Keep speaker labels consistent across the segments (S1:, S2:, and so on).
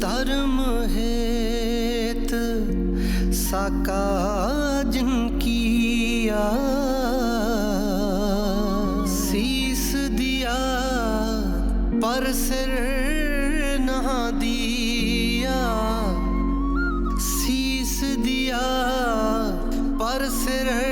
S1: ਧਰਮ ਹੇਤ ਸਾਕਾ ਜਿਨ ਕੀਆ। ਸੀਸ ਦਿਆ, ਪਰ ਸਿਰ ਨਾ ਦਿਆ। ਸੀਸ ਦਿਆ, ਪਰ ਸਿਰ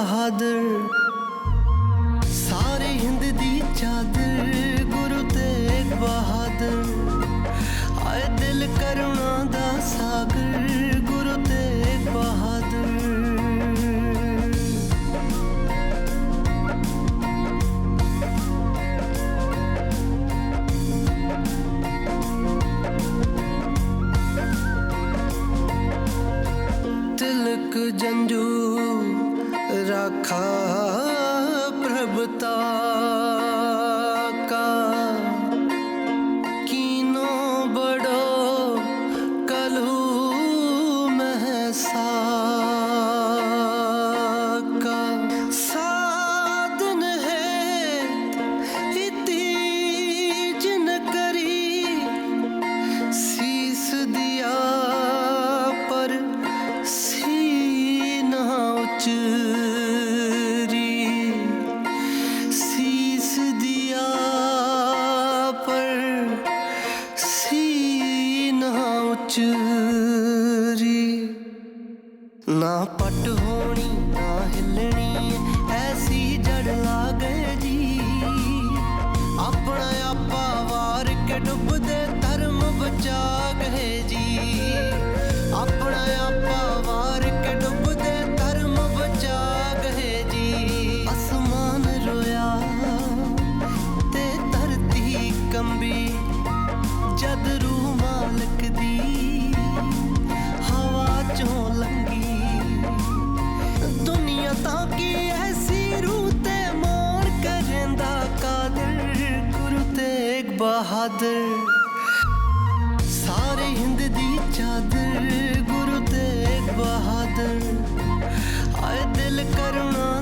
S1: ਬਹਾਦਰ, ਸਾਰੇ ਹਿੰਦ ਦੀ ਚਾਦਰ, ਗੁਰੂ ਤੇਗ ਬਹਾਦਰ। ਆਏ ਦਿਲ ਕਰੁਣਾ ਦਾ ਸਾਗਰ, ਗੁਰੂ ਤੇਗ ਬਹਾਦਰ। ਜੰਜੂ ਰਾਖਾ ਪ੍ਰਭਤਾ। ਚੂਰੀ। ਨਾ ਪਟ ਹੋਣੀ, ਨਾ ਹਿੱਲਣੀ, ਐਸੀ ਜੜ ਲਾ ਗਏ ਜੀ। ਆਪਣਾ ਆਪਾ ਵਾਰ ਕੇ ਡੁੱਬਦੇ ਧਰਮ ਬਚਾ ਗਏ ਜੀ। ਆਪਣਾ ਆਪਾ ਬਹਾਦਰ। ਸਾਰੇ ਹਿੰਦ ਦੀ ਚਾਦਰ ਗੁਰੂ ਤੇਗ ਬਹਾਦਰ। ਆਏ ਦਿਲ ਕਰੁਣਾ